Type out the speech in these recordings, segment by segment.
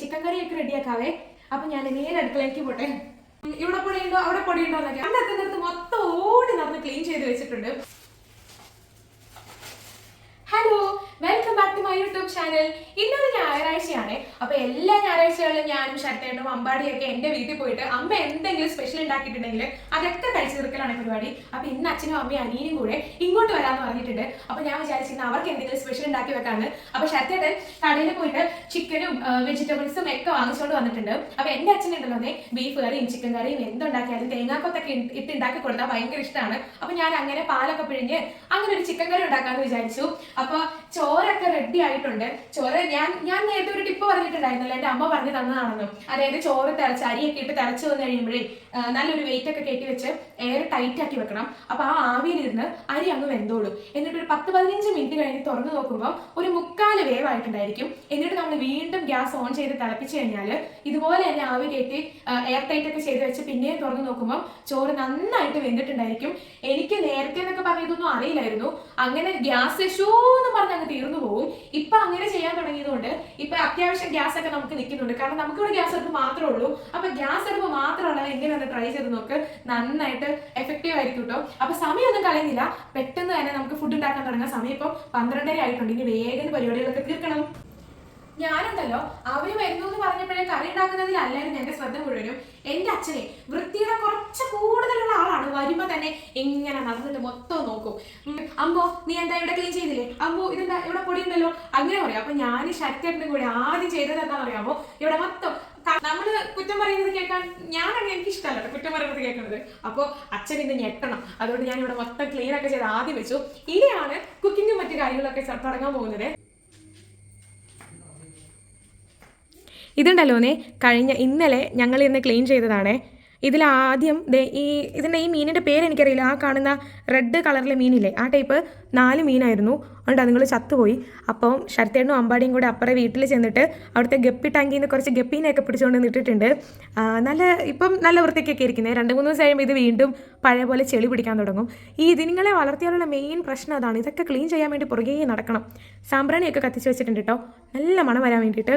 Chicken കറിയൊക്കെ റെഡിയാക്കാവേ അപ്പൊ ഞാൻ നേരെ അടുക്കളയിലേക്ക് പോട്ടെ. ഇവിടെ പൊടിയുണ്ടോ? അവിടെ പൊടിയുണ്ടോ എന്നൊക്കെ. അന്നത്തെ നേരത്ത് മൊത്തം ഓടി നടന്ന് ക്ലീൻ ചെയ്ത് വെച്ചിട്ടുണ്ട്. Hello welcome back to my YouTube channel ഇന്നൊരു ഞായറാഴ്ചയാണ്. അപ്പൊ എല്ലാ ഞായറാഴ്ചകളിലും ഞാനും ശരത്തേണ്ടും അമ്പാടിയൊക്കെ എന്റെ വീട്ടിൽ പോയിട്ട് അമ്മ എന്തെങ്കിലും സ്പെഷ്യൽ ഉണ്ടാക്കിയിട്ടുണ്ടെങ്കിൽ അതൊക്കെ കഴിച്ചു തീർക്കലാണ് പരിപാടി. അപ്പൊ ഇന്ന് അച്ഛനും അമ്മയും അനിയനും കൂടെ ഇങ്ങോട്ട് വരാമെന്ന് പറഞ്ഞിട്ടുണ്ട്. അപ്പൊ ഞാൻ വിചാരിച്ചിരുന്നു അവർക്ക് എന്തെങ്കിലും സ്പെഷ്യൽ ഉണ്ടാക്കി വെക്കാന്ന്. അപ്പൊ ശരത്തേട്ടൻ കടയിൽ പോയിട്ട് ചിക്കനും വെജിറ്റബിൾസും ഒക്കെ വാങ്ങിച്ചുകൊണ്ട് വന്നിട്ടുണ്ട്. അപ്പൊ എന്റെ അച്ഛനുണ്ടല്ലോ ബീഫ് കറിയും ചിക്കൻ കറിയും എന്തുണ്ടാക്കിയാലും തേങ്ങാക്കൊത്തൊക്കെ ഇട്ട് ഉണ്ടാക്കി കൊടുത്താൽ ഭയങ്കര ഇഷ്ടമാണ് അപ്പൊ ഞാൻ അങ്ങനെ പാലൊക്കെ പിഴിഞ്ഞ് അങ്ങനെ ഒരു ചിക്കൻ കറി ഉണ്ടാക്കാന്ന് വിചാരിച്ചു. അപ്പൊ ചോറൊക്കെ റെഡി ആയിട്ടുണ്ട്. ചോറ് ഞാൻ ഞാൻ നേരത്തെ ഒരു ടിപ്പ് പറഞ്ഞിട്ടുണ്ടായിരുന്നല്ലോ എന്റെ അമ്മ പറഞ്ഞു തന്നതാണെന്നും. അതായത് ചോറ് തിളച്ച് അരിയൊക്കെ ഇട്ട് തിളച്ച് വന്നു കഴിയുമ്പോഴേ നല്ലൊരു വെയിറ്റ് ഒക്കെ കെട്ടി വെച്ച് എയർ ടൈറ്റ് ആക്കി വെക്കണം. അപ്പൊ ആ ആവിയിലിരുന്ന് അരി അങ്ങ് വെന്തോളൂ. എന്നിട്ട് ഒരു പത്ത് പതിനഞ്ച് മിനിറ്റ് കഴിഞ്ഞ് തുറന്നു നോക്കുമ്പോൾ ഒരു മുക്കാൽ വേവായിട്ടുണ്ടായിരിക്കും. എന്നിട്ട് നമ്മൾ വീണ്ടും ഗ്യാസ് ഓൺ ചെയ്ത് തിളപ്പിച്ച് കഴിഞ്ഞാൽ ഇതുപോലെ തന്നെ ആവി കയറ്റി എയർ ടൈറ്റ് ഒക്കെ ചെയ്ത് വെച്ച് പിന്നെയും തുറന്നു നോക്കുമ്പോൾ ചോറ് നന്നായിട്ട് വെന്തിട്ടുണ്ടായിരിക്കും. എനിക്ക് നേരത്തെ എന്നൊക്കെ പറഞ്ഞതൊന്നും അറിയില്ലായിരുന്നു. അങ്ങനെ ഗ്യാസ് ഇഷ്യൂ എന്ന് പറഞ്ഞ് അങ്ങ് തീർന്നു പോകും ഇപ്പൊ അങ്ങനെ ചെയ്യാൻ തുടങ്ങിയതുകൊണ്ട് ഇപ്പൊ അത്യാവശ്യം ഗ്യാസ് ഒക്കെ നമുക്ക് നിൽക്കുന്നുണ്ട്. കാരണം നമുക്ക് ഇവിടെ ഗ്യാസ് അടുപ്പ് മാത്രമേ ഉള്ളൂ. അപ്പൊ ഗ്യാസ് അടുപ്പ് എങ്ങനെ ഒന്ന് ട്രൈ ചെയ്ത് നോക്ക്. നന്നായിട്ട് എഫക്റ്റീവ് ആയിരിക്കും കേട്ടോ അപ്പൊ സമയമൊന്നും കളയുന്നില്ല. പെട്ടെന്ന് തന്നെ നമുക്ക് ഫുഡ് ഉണ്ടാക്കാൻ തുടങ്ങാൻ സമയം ഇപ്പം പന്ത്രണ്ടര ആയിട്ടുണ്ട്. ഇനി വേഗം പരിപാടികളൊക്കെ തീർക്കണം. ഞാനുണ്ടല്ലോ അവർ വരുന്നു എന്ന് പറഞ്ഞപ്പോഴേ കറി ഉണ്ടാക്കുന്നതിലല്ലായിരുന്നു എന്റെ ശ്രദ്ധ മുഴുവനും. എന്റെ അച്ഛനെ വൃത്തിയുടെ കുറച്ച് കൂടുതലുള്ള ആളാണ്. വരുമ്പോ തന്നെ എങ്ങനെ നടന്നിട്ട് മൊത്തം നോക്കും. അമ്പോ നീ എന്താ ഇവിടെ ക്ലീൻ ചെയ്തില്ലേ? അമ്പോ ഇതെന്താ? ഇവിടെ പൊടി ഉണ്ടല്ലോ? അങ്ങനെ പറയും. അപ്പൊ ഞാൻ ശക്തിയുടെ കൂടി ആദ്യം ചെയ്തത് എന്താ പറയാമോ ഇവിടെ മൊത്തം നമ്മൾ കുറ്റം പറയുന്നത് കേൾക്കാൻ ഞാനാണ് എനിക്ക് ഇഷ്ടമല്ല കുറ്റം പറയുന്നത് കേൾക്കുന്നത്. അപ്പോൾ അച്ഛൻ ഇന്ന് ഞെട്ടണം. അതുകൊണ്ട് ഞാൻ ഇവിടെ മൊത്തം ക്ലീൻ ഒക്കെ ചെയ്ത് ആദ്യം വെച്ചു. ഇനിയാണ് കുക്കിങ്ങും മറ്റു കാര്യങ്ങളൊക്കെ തുടങ്ങാൻ പോകുന്നത്. ഇതുണ്ടല്ലോന്നേ കഴിഞ്ഞ ഇന്നലെ ഞങ്ങൾ ഇന്ന് ക്ലീൻ ചെയ്തതാണേ. ഇതിലാദ്യം ഈ ഇതിന്റെ ഈ മീനിന്റെ പേര് എനിക്കറിയില്ല. ആ കാണുന്ന റെഡ് കളറിലെ മീനില്ലേ ആ ടൈപ്പ് നാല് മീനായിരുന്നു. അതുകൊണ്ട് അതുങ്ങൾ ചത്തുപോയി. അപ്പം ശരത്തേണ്ണും അമ്പാടിയും കൂടെ അപ്പുറം വീട്ടിൽ ചെന്നിട്ട് അവിടുത്തെ ഗപ്പി ടാങ്കിൽ നിന്ന് കുറച്ച് ഗപ്പീനെയൊക്കെ പിടിച്ചുകൊണ്ട് നിട്ടിട്ടുണ്ട് നല്ല ഇപ്പം നല്ല വൃത്തിക്കൊക്കെ ഇരിക്കുന്നത് രണ്ട് മൂന്ന് ദിവസം കഴിയുമ്പോൾ ഇത് വീണ്ടും പഴയ പോലെ ചെളി പിടിക്കാൻ തുടങ്ങും. ഈ ഇതിനുങ്ങളെ വളർത്തിയാലുള്ള മെയിൻ പ്രശ്നം അതാണ്. ഇതൊക്കെ ക്ലീൻ ചെയ്യാൻ വേണ്ടി പുറകെ നടക്കണം. സാമ്പ്രാണിയൊക്കെ കത്തിച്ച് വെച്ചിട്ടുണ്ട് കേട്ടോ നല്ല മണം വരാൻ വേണ്ടിയിട്ട്.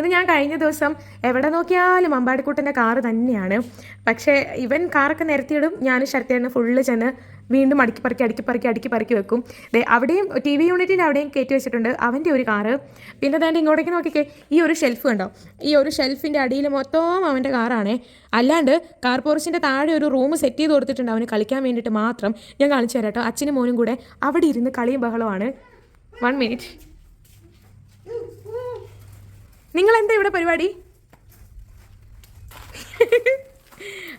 ഇത് ഞാൻ കഴിഞ്ഞ ദിവസം എവിടെ നോക്കിയാലും അമ്പാടിക്കുട്ടന്റെ കാറ് തന്നെയാണ്. പക്ഷേ ഇവൻ കാറൊക്കെ നിരത്തിയിടും. ഞാൻ ശരത്തേണ് ഫുള്ള് ചെന്ന് വീണ്ടും അടുക്കി പറക്കി അടുക്കി പറക്കി അടുക്കി പറക്കി വെക്കും. ദേ അവിടെയും ടി വി യൂണിറ്റിന്റെ അവിടെയും കയറ്റി വെച്ചിട്ടുണ്ട് അവന്റെ ഒരു കാറ് പിന്നെ അതായത് ഇങ്ങോട്ടേക്ക് നോക്കിക്കേ. ഈ ഒരു ഷെൽഫ് കണ്ടോ? ഈ ഒരു ഷെൽഫിന്റെ അടിയിൽ മൊത്തം അവന്റെ കാറാണേ അല്ലാണ്ട് കാർ പോർച്ചിന്റെ താഴെ ഒരു റൂം സെറ്റ് ചെയ്ത് കൊടുത്തിട്ടുണ്ട് അവന് കളിക്കാൻ വേണ്ടിയിട്ട് മാത്രം. ഞാൻ കാണിച്ചു തരാം കേട്ടോ അച്ഛനും മോനും കൂടെ അവിടെ ഇരുന്ന് കളിയും ബഹളമാണ് വൺ മിനിറ്റ് നിങ്ങൾ എന്താ ഇവിടെ പരിപാടി?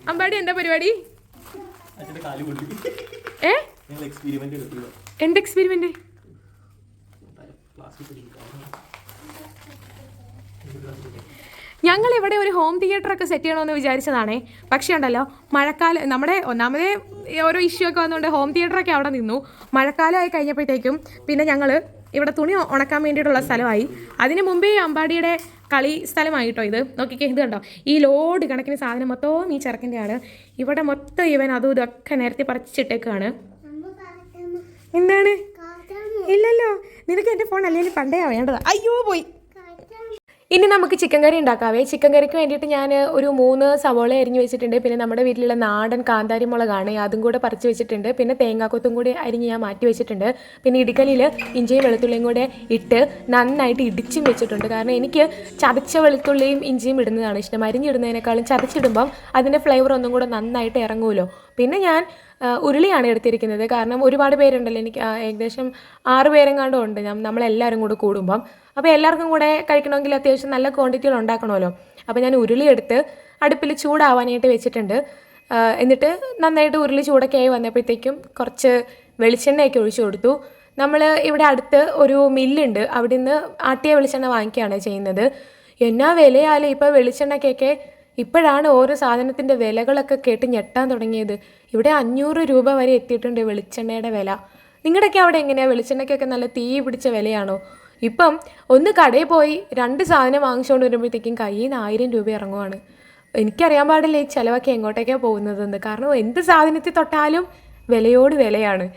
അമ്പാടി എന്താ പരിപാടി? ഏ? എന്ത് എക്സ്പെരിമെന്റ് ഞങ്ങൾ ഇവിടെ ഒരു ഹോം തിയേറ്റർ ഒക്കെ സെറ്റ് ചെയ്യണമെന്ന് വിചാരിച്ചതാണേ. പക്ഷേ ഉണ്ടല്ലോ മഴക്കാലം നമ്മുടെ ഒന്നാമതേ ഓരോ ഇഷ്യൂ ഒക്കെ വന്നുകൊണ്ട് ഹോം തിയേറ്റർ ഒക്കെ അവിടെ നിന്നു. മഴക്കാലമായി കഴിഞ്ഞപ്പോഴത്തേക്കും പിന്നെ ഞങ്ങൾ ഇവിടെ തുണി ഉണക്കാൻ വേണ്ടിയിട്ടുള്ള സ്ഥലമായി. അതിന് മുമ്പേ അമ്പാടിയുടെ കളി സ്ഥലമായിട്ടോ ഇത്? നോക്കിക്കേ ഇത് കണ്ടോ? ഈ ലോഡ് കണക്കിന് സാധനം മൊത്തവും ഈ ചെറുക്കന്റെയാണ്. ഇവിടെ മൊത്തം ഇവൻ അതും ഇതൊക്കെ നേരത്തെ പറിച്ചിട്ടേക്കാണ്. എന്താണ്? ഇല്ലല്ലോ. നിനക്ക് എന്റെ ഫോൺ അല്ലെങ്കിൽ പണ്ടേ വേണ്ടത് അയ്യോ പോയി. ഇനി നമുക്ക് ചിക്കൻ കറി ഉണ്ടാക്കാവേ. ചിക്കൻ കറിക്ക് വേണ്ടിയിട്ട് ഞാൻ ഒരു മൂന്ന് സവോള അരിഞ്ഞ് വെച്ചിട്ടുണ്ട്. പിന്നെ നമ്മുടെ വീട്ടിലുള്ള നാടൻ കാന്താരി മുളകാണ് അതും കൂടെ പറിച്ച് വെച്ചിട്ടുണ്ട്. പിന്നെ തേങ്ങാക്കൊത്തും കൂടി അരിഞ്ഞ് ഞാൻ മാറ്റി വെച്ചിട്ടുണ്ട്. പിന്നെ ഇടുക്കലിൽ ഇഞ്ചിയും വെളുത്തുള്ളിയും കൂടെ ഇട്ട് നന്നായിട്ട് ഇടിച്ചും വെച്ചിട്ടുണ്ട്. കാരണം എനിക്ക് ചതച്ച വെളുത്തുള്ളിയും ഇഞ്ചിയും ഇടുന്നതാണ് ഇഷ്ടം. അരിഞ്ഞിടുന്നതിനേക്കാളും ചതച്ചിടുമ്പം അതിന്റെ ഫ്ലേവർ ഒന്നും കൂടെ നന്നായിട്ട് ഇറങ്ങുമല്ലോ. പിന്നെ ഞാൻ ഉരുളിയാണ് എടുത്തിരിക്കുന്നത്. കാരണം ഒരുപാട് പേരുണ്ടല്ലോ എനിക്ക് ഏകദേശം ആറ് പേരെങ്ങാണ്ടും ഉണ്ട്. നമ്മളെല്ലാവരും കൂടെ കൂടുമ്പം. അപ്പോൾ എല്ലാവർക്കും കൂടെ കഴിക്കണമെങ്കിൽ അത്യാവശ്യം നല്ല ക്വാണ്ടിറ്റികൾ ഉണ്ടാക്കണമല്ലോ. അപ്പോൾ ഞാൻ ഉരുളി എടുത്ത് അടുപ്പിൽ ചൂടാവാനായിട്ട് വെച്ചിട്ടുണ്ട്. എന്നിട്ട് നന്നായിട്ട് ഉരുളി ചൂടൊക്കെ ആയി വന്നപ്പോഴത്തേക്കും കുറച്ച് വെളിച്ചെണ്ണയൊക്കെ ഒഴിച്ചു കൊടുത്തു. നമ്മൾ ഇവിടെ അടുത്ത് ഒരു മില്ലുണ്ട്. അവിടെ നിന്ന് ആട്ടിയ വെളിച്ചെണ്ണ വാങ്ങിക്കുകയാണ് ചെയ്യുന്നത്. എന്നാ വിലയാലും ഇപ്പോൾ വെളിച്ചെണ്ണയ്ക്കൊക്കെ ഇപ്പോഴാണ് ഓരോ സാധനത്തിന്റെ വിലകളൊക്കെ കേട്ട് ഞെട്ടാൻ തുടങ്ങിയത്. ഇവിടെ അഞ്ഞൂറ് രൂപ വരെ എത്തിയിട്ടുണ്ട് വെളിച്ചെണ്ണയുടെ വില. നിങ്ങളുടെയൊക്കെ അവിടെ എങ്ങനെയാണ് വെളിച്ചെണ്ണയ്ക്കൊക്കെ നല്ല തീ പിടിച്ച വിലയാണോ? ഇപ്പം ഒന്ന് കടയിൽ പോയി രണ്ട് സാധനം വാങ്ങിച്ചുകൊണ്ട് വരുമ്പോഴത്തേക്കും കയ്യിൽ നിന്ന് ആയിരം രൂപ ഇറങ്ങുവാണ്. എനിക്കറിയാൻ പാടില്ല ഈ ചിലവൊക്കെ എങ്ങോട്ടേക്കാണ് പോകുന്നതെന്ന്. കാരണം എന്ത് സാധനത്തിൽ തൊട്ടാലും വിലയോട് വിലയാണ്.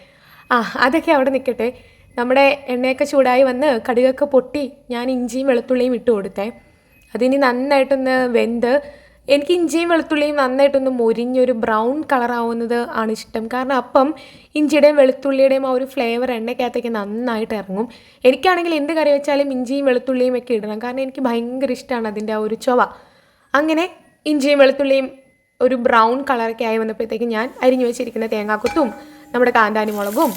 ആ അതൊക്കെ അവിടെ നിൽക്കട്ടെ. നമ്മുടെ എണ്ണയൊക്കെ ചൂടായി വന്ന് കടുകൊക്കെ പൊട്ടി ഞാൻ ഇഞ്ചിയും വെളുത്തുള്ളിയും ഇട്ട് കൊടുത്തേ. അതിനി നന്നായിട്ടൊന്ന് വെന്ത് എനിക്ക് ഇഞ്ചിയും വെളുത്തുള്ളിയും നന്നായിട്ടൊന്ന് മുരിഞ്ഞൊരു ബ്രൗൺ കളറാവുന്നത് ആണ് ഇഷ്ടം. കാരണം അപ്പം ഇഞ്ചിയുടെയും വെളുത്തുള്ളിയുടെയും ആ ഒരു ഫ്ലേവർ എണ്ണയ്ക്കകത്തേക്ക് നന്നായിട്ട് ഇറങ്ങും. എനിക്കാണെങ്കിൽ എന്ത് കറി വെച്ചാലും ഇഞ്ചിയും വെളുത്തുള്ളിയും ഒക്കെ ഇടണം. കാരണം എനിക്ക് ഭയങ്കര ഇഷ്ടമാണ് അതിന്റെ ആ ഒരു ചൊവ. അങ്ങനെ ഇഞ്ചിയും വെളുത്തുള്ളിയും ഒരു ബ്രൗൺ കളറൊക്കെ ആയി വന്നപ്പോഴത്തേക്ക് ഞാൻ അരിഞ്ഞു വെച്ചിരിക്കുന്ന തേങ്ങാക്കൊത്തും നമ്മുടെ കാന്താനി മുളകും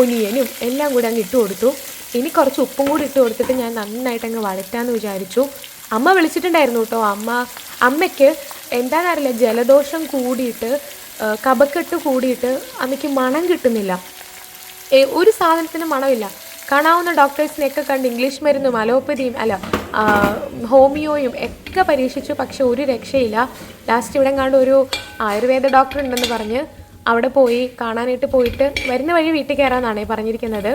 ഒനിയനും എല്ലാം കൂടി അങ്ങ് ഇട്ട് കൊടുത്തു. ഇനി കുറച്ച് ഉപ്പും കൂടി ഇട്ട് കൊടുത്തിട്ട് ഞാൻ നന്നായിട്ട് അങ്ങ് വഴറ്റാമെന്ന് വിചാരിച്ചു. അമ്മ വിളിച്ചിട്ടുണ്ടായിരുന്നു കേട്ടോ. അമ്മ അമ്മയ്ക്ക് എന്താണെന്നറിയില്ല ജലദോഷം കൂടിയിട്ട് കബക്കെട്ട് കൂടിയിട്ട് അമ്മയ്ക്ക് മണം കിട്ടുന്നില്ല. ഒരു സാധനത്തിന് മണമില്ല. കാണാവുന്ന ഡോക്ടേഴ്സിനെയൊക്കെ കണ്ട് ഇംഗ്ലീഷ് മരുന്നും അലോപ്പതിയും അല്ല ഹോമിയോയും ഒക്കെ പരീക്ഷിച്ചു. പക്ഷെ ഒരു രക്ഷയില്ല. ലാസ്റ്റ് ഇവിടെ കണ്ട് ഒരു ആയുർവേദ ഡോക്ടർ ഉണ്ടെന്ന് പറഞ്ഞ് അവിടെ പോയി കാണാനായിട്ട് പോയിട്ട് വരുന്ന വഴി വീട്ടിൽ കയറാമെന്നാണ് പറഞ്ഞിരിക്കുന്നത്.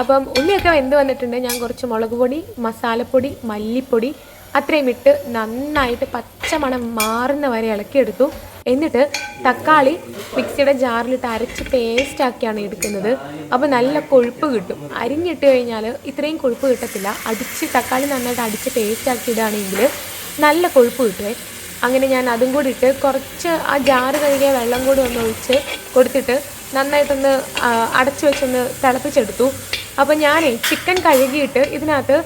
അപ്പം ഉള്ളിയൊക്കെ വെന്ത് വന്നിട്ടുണ്ട്. ഞാൻ കുറച്ച് മുളക് പൊടി മസാലപ്പൊടി മല്ലിപ്പൊടി അത്രയും ഇട്ട് നന്നായിട്ട് പച്ചമണം മാറുന്ന വരെ ഇളക്കിയെടുത്തു. എന്നിട്ട് തക്കാളി മിക്സിയുടെ ജാറിലിട്ട് അരച്ച് പേസ്റ്റ് ആക്കിയാണ് എടുക്കുന്നത്. അപ്പോൾ നല്ല കൊഴുപ്പ് കിട്ടും. അരിഞ്ഞിട്ട് കഴിഞ്ഞാൽ ഇത്രയും കൊഴുപ്പ് കിട്ടത്തില്ല. അടിച്ച് തക്കാളി നന്നായിട്ട് അടിച്ച് പേസ്റ്റ് ആക്കി ഇടുകയാണെങ്കിൽ നല്ല കൊഴുപ്പ് കിട്ടുമേ അങ്ങനെ ഞാൻ അതും കൂടി ഇട്ട് കുറച്ച് ആ ജാറ് കഴുകിയ വെള്ളം കൂടി ഒന്ന് ഒഴിച്ച് കൊടുത്തിട്ട് നന്നായിട്ടൊന്ന് അടച്ചു വെച്ചൊന്ന് തിളപ്പിച്ചെടുത്തു. അപ്പോൾ ഞാൻ ചിക്കൻ കഴുകിയിട്ട് ഇതിനകത്ത്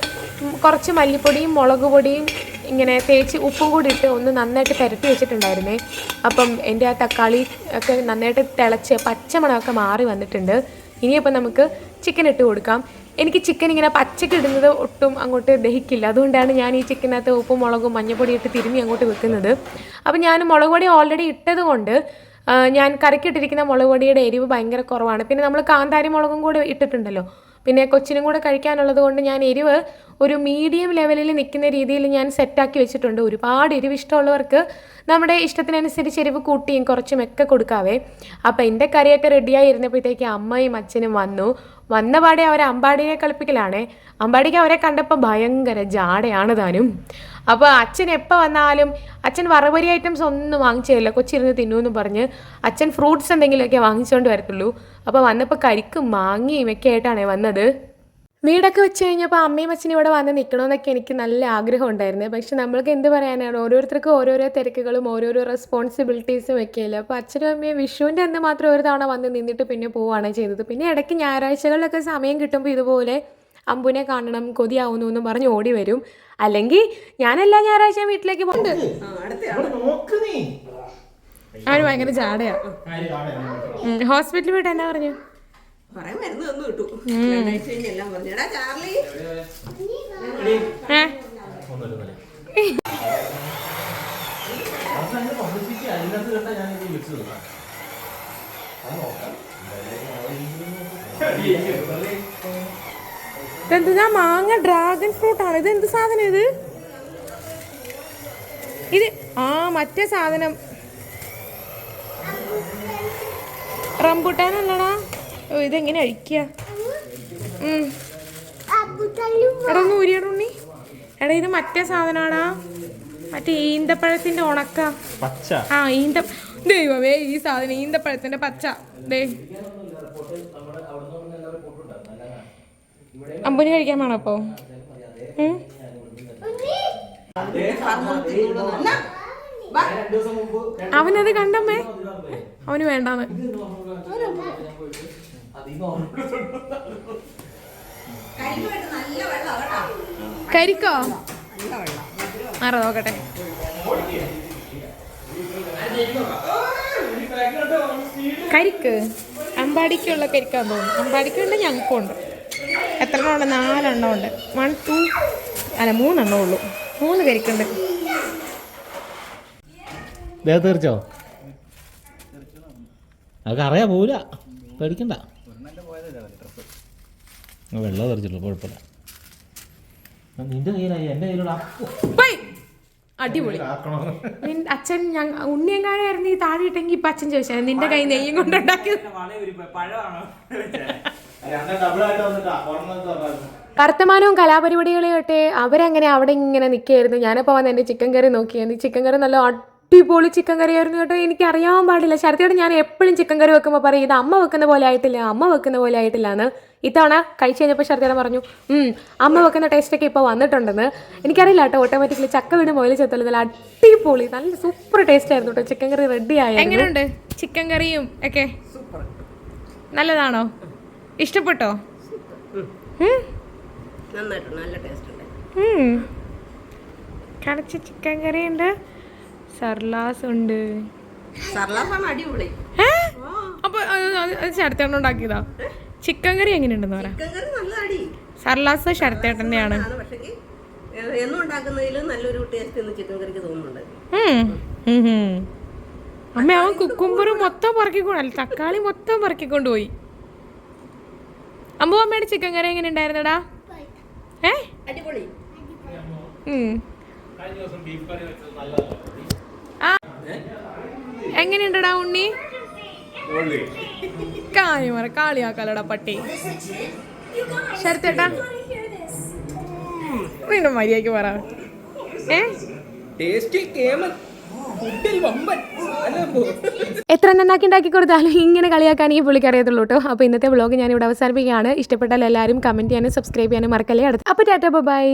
കുറച്ച് മല്ലിപ്പൊടിയും മുളക് പൊടിയും ഇങ്ങനെ തേച്ച് ഉപ്പും കൂടി ഇട്ട് ഒന്ന് നന്നായിട്ട് പരത്തി വെച്ചിട്ടുണ്ടായിരുന്നേ. അപ്പം എന്റെ ആ തക്കാളി ഒക്കെ നന്നായിട്ട് തിളച്ച് പച്ചമണമൊക്കെ മാറി വന്നിട്ടുണ്ട്. ഇനിയിപ്പോൾ നമുക്ക് ചിക്കൻ ഇട്ട് കൊടുക്കാം. എനിക്ക് ചിക്കൻ ഇങ്ങനെ പച്ചക്ക് ഇടുന്നത് ഒട്ടും അങ്ങോട്ട് ദഹിക്കില്ല. അതുകൊണ്ടാണ് ഞാൻ ഈ ചിക്കനകത്ത് ഉപ്പും മുളകും മഞ്ഞപ്പൊടി ഇട്ട് തിരുമ്മി അങ്ങോട്ട് വെക്കുന്നത്. അപ്പം ഞാൻ മുളക് പൊടി ഓൾറെഡി ഇട്ടത് കൊണ്ട് ഞാൻ കറിക്കിട്ടിരിക്കുന്ന മുളക് പൊടിയുടെ എരിവ് ഭയങ്കര കുറവാണ്. പിന്നെ നമ്മൾ കാന്താരി മുളകും കൂടെ ഇട്ടിട്ടുണ്ടല്ലോ. പിന്നെ കൊച്ചിനും കൂടെ കഴിക്കാനുള്ളത് കൊണ്ട് ഞാൻ എരിവ് ഒരു മീഡിയം ലെവലിൽ നിൽക്കുന്ന രീതിയിൽ ഞാൻ സെറ്റാക്കി വെച്ചിട്ടുണ്ട്. ഒരുപാട് എരിവ് ഇഷ്ടമുള്ളവർക്ക് നമ്മുടെ ഇഷ്ടത്തിനനുസരിച്ച് എരിവ് കൂട്ടിയും കുറച്ചും ഒക്കെ കൊടുക്കാവേ. അപ്പോൾ എന്റെ കറിയൊക്കെ റെഡിയായി ഇരുന്നപ്പോഴത്തേക്ക് അമ്മയും അച്ഛനും വന്നു. വന്ന പാടെ അവരെ അമ്പാടിയെ കളിപ്പിക്കലാണേ. അമ്പാടിക്ക് അവരെ കണ്ടപ്പോൾ ഭയങ്കര ജാടയാണ് താനും. അപ്പോൾ അച്ഛൻ എപ്പോൾ വന്നാലും അച്ഛൻ വറവരി ഐറ്റംസ് ഒന്നും വാങ്ങിച്ചതല്ല കൊച്ചിരുന്ന് തിന്നൂന്ന് പറഞ്ഞ് അച്ഛൻ ഫ്രൂട്ട്സ് എന്തെങ്കിലുമൊക്കെ വാങ്ങിച്ചുകൊണ്ട് വരത്തുള്ളൂ. അപ്പോൾ വന്നപ്പോൾ കരിക്കും മാങ്ങിയും ഒക്കെ ആയിട്ടാണ് വന്നത്. വീടൊക്കെ വെച്ച് കഴിഞ്ഞപ്പോൾ അമ്മയും അച്ഛനും ഇവിടെ വന്ന് നിൽക്കണമെന്നൊക്കെ എനിക്ക് നല്ല ആഗ്രഹം ഉണ്ടായിരുന്നു. പക്ഷെ നമ്മൾക്ക് എന്ത് പറയാനാണ്? ഓരോരുത്തർക്കും ഓരോരോ തിരക്കുകളും ഓരോരോ റെസ്പോൺസിബിലിറ്റീസും ഒക്കെ ഇല്ല അപ്പോൾ അച്ഛനും അമ്മയും വിഷുവിന്റെ അന്ന് മാത്രം ഒരു തവണ വന്ന് നിന്നിട്ട് പിന്നെ പോവുകയാണ് ചെയ്തത്. പിന്നെ ഇടയ്ക്ക് ഞായറാഴ്ചകളിലൊക്കെ സമയം കിട്ടുമ്പോൾ ഇതുപോലെ അമ്പുനെ കാണണം കൊതിയാവുന്നു എന്ന് പറഞ്ഞ് ഓടി വരും. അല്ലെങ്കിൽ ഞാനെല്ലാ ഞായറാഴ്ച വീട്ടിലേക്ക് പോകുന്നുണ്ട് നോക്ക് നീ. അവന് ഭയങ്കര ചാടയാ. ഹോസ്പിറ്റലിൽ പോയിട്ട് എന്നാ പറഞ്ഞു? കൊറേ ഇതെന്താ മാങ്ങ ഡ്രാഗൺ ഫ്രൂട്ട് ആണ്. ഇത് എന്ത് സാധനം ഇത്? ഇത് ആ മറ്റേ സാധനം. റംബുട്ടാനല്ലടാ. ഓ ഇതെങ്ങനെ അഴിക്കുക. എടാ ഒന്ന് ഊരിയടാ ഉണ്ണി. എടാ ഇത് മറ്റേ സാധനമാടാ മറ്റേ ഈന്തപ്പഴത്തിന്റെ ഉണക്ക. ആ ഈന്ത ദൈവമേ ഈ സാധനം ഈന്തപ്പഴത്തിന്റെ പച്ച. ദേ. അമ്പുന് കഴിക്കാൻ വേണം അപ്പോ? അവനത് കണ്ടമ്മേ. അവന് വേണ്ടാന്ന്. കരിക്കോ? മാറ നോക്കട്ടെ. കരിക്ക്. അമ്പാടിക്കുള്ള കരിക്കാന്ന് തോന്നുന്നു. അമ്പാടിക്കുണ്ട് ഞങ്ങൾക്കും ഉണ്ട് എത്ര എണ്ണം ഉണ്ട്? നാലെണ്ണം ഉണ്ട്. വൺ ടു അല്ല മൂന്നെണ്ണം ഉള്ളൂ. മൂന്ന് കരിക്കുണ്ട് തീർച്ചോ അതൊക്കെ അറിയാ പോവില്ല. പേടിക്കണ്ട. വെള്ളം തെറിച്ചിട്ടുള്ളൂ കുഴപ്പമില്ല. നിന്റെ കയ്യിലായി. എന്റെ കയ്യിലുള്ള. അടിപൊളി. അച്ഛൻ ഞങ്ങ ഉണ്ണിയങ്കാഴായിരുന്നു ഈ താഴെ ഇട്ടെങ്കിൽ ഇപ്പൊ അച്ഛൻ ചോദിച്ചാൽ നിന്റെ കൈ നെയ്യും കൊണ്ടുണ്ടാക്കിയത്. വർത്തമാനവും കലാപരിപാടികളായിട്ട് അവരങ്ങനെ അവിടെ ഇങ്ങനെ നിൽക്കുകയായിരുന്നു? ഞാനപ്പോൾ വന്ന് എന്റെ ചിക്കൻ കറി നോക്കിയായിരുന്നു ചിക്കൻ കറി നല്ല അടിപൊളി ചിക്കൻ കറി ആയിരുന്നു കേട്ടോ. എനിക്ക് അറിയാൻ പാടില്ല. ശരത്തിയോട് ഞാൻ എപ്പോഴും ചിക്കൻ കറി വെക്കുമ്പോൾ പറയും ഇത് അമ്മ വെക്കുന്ന പോലെ ആയിട്ടില്ല അമ്മ വെക്കുന്ന പോലെ ആയിട്ടില്ല എന്ന്. ഇത്തവണ കഴിച്ചു കഴിഞ്ഞപ്പോൾ ശരത്തിയോടെ പറഞ്ഞു അമ്മ വെക്കുന്ന ടേസ്റ്റൊക്കെ ഇപ്പോൾ വന്നിട്ടുണ്ടെന്ന്. എനിക്കറിയില്ല കേട്ടോ ഓട്ടോമാറ്റിക്കലി ചക്ക വീട് മൊയിൽ ചെത്തൽ നല്ല അടിപൊളി നല്ല സൂപ്പർ ടേസ്റ്റ് ആയിരുന്നു കേട്ടോ. ചിക്കൻ കറി റെഡി ആയി എങ്ങനെയുണ്ട്? ചിക്കൻ കറിയും ഒക്കെ സൂപ്പർ നല്ലതാണോ? ഇഷ്ടപ്പെട്ടോ? നന്നായിട്ടുണ്ട് നല്ല ടേസ്റ്റ് ഉണ്ട് കടച്ച ചിക്കൻ കറി ഉണ്ട് സർലാസ് ഉണ്ട്. അടിപൊളി. അപ്പൊ ശരത്തേട്ടൻ ഉണ്ടാക്കിയതാ. ചിക്കൻ കറി എങ്ങനെയുണ്ടെന്ന് പറയാം ചിക്കൻ കറി നല്ലതാടി. സർലാസ് ആണ് എന്നും ഉണ്ടാക്കുന്നതിൽ നല്ലൊരു ടേസ്റ്റ് എന്ന് ചിക്കൻ കറിക്ക് തോന്നുന്നുണ്ട്. അമ്മ അവൻ കുക്കുമ്പറും മൊത്തം പറക്കിക്കൊണ്ട് അല്ല തക്കാളി മൊത്തം പറക്കിക്കൊണ്ട് പോയി അമ്മു അമ്മയുടെ ചിക്കൻ കറി എങ്ങനെ ഉണ്ടായിരുന്നടാ? ഏ? അടിപൊളി. എങ്ങനെയുണ്ടടാ ഉണ്ണി? കാളി മറ കാളിയാക്കാലടാ പട്ടി. ശരത്തേട്ടാ. വീണ്ടും മര്യാദയ്ക്ക് പറ. ഏ? ടേസ്റ്റിൽ കേമൻ. ഫുഡിൽ വമ്പൻ. എത്ര നന്നാക്കി ഉണ്ടാക്കി കൊടുത്താലും ഇങ്ങനെ കളിയാക്കാൻ ഈ പുള്ളിക്ക് അറിയത്തുള്ളൂ കേട്ടോ. അപ്പോൾ ഇന്നത്തെ വ്ളോഗ് ഞാൻ ഇവിടെ അവസാനിപ്പിക്കുകയാണ്. ഇഷ്ടപ്പെട്ടാൽ എല്ലാവരും കമന്റ് ചെയ്യാനും സബ്സ്ക്രൈബ് ചെയ്യാനും മറക്കല്ലേ. അടുത്ത് അപ്പോൾ ടാറ്റ ബൈ